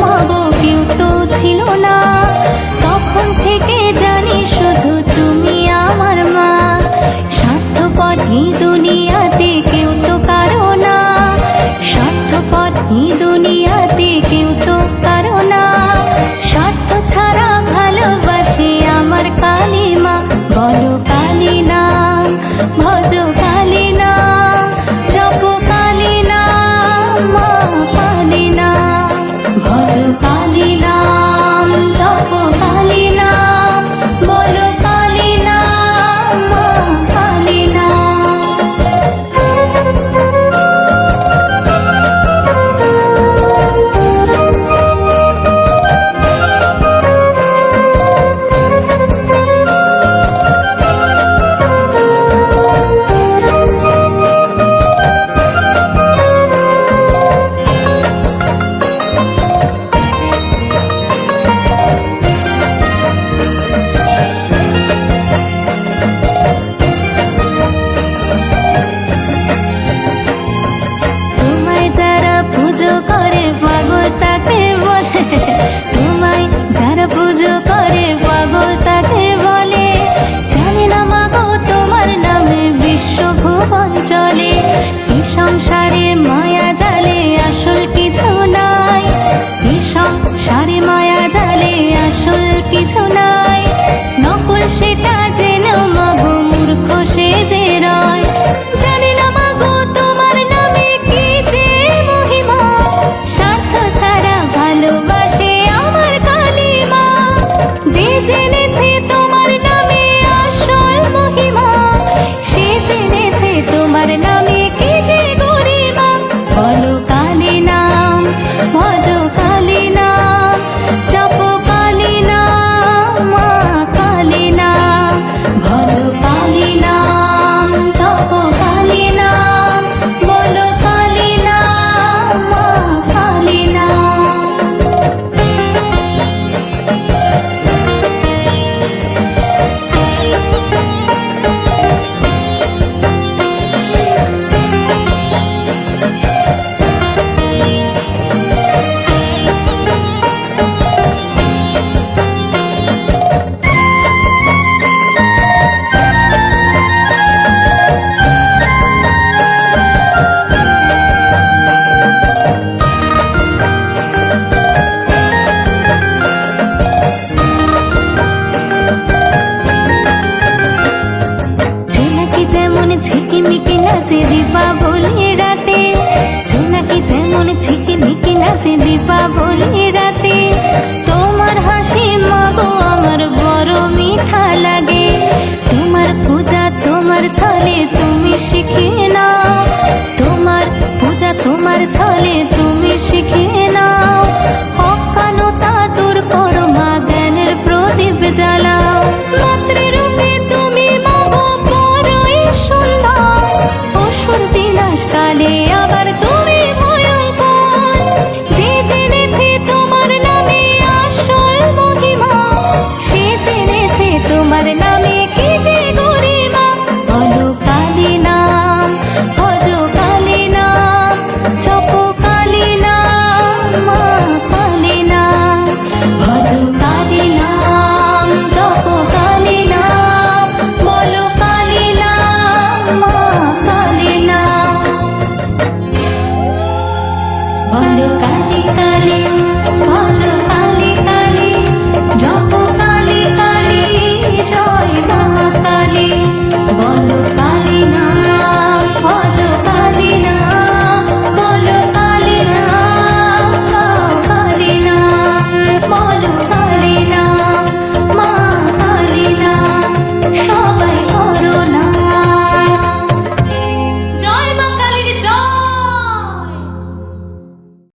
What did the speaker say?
পাবো কেউ তো ছিল না। ঝিকিমিকি নাচে দীপাবলি রাতে। জোনাকি যেমন ঝিকিমিকি নাচে দীপা বলি কালে কালে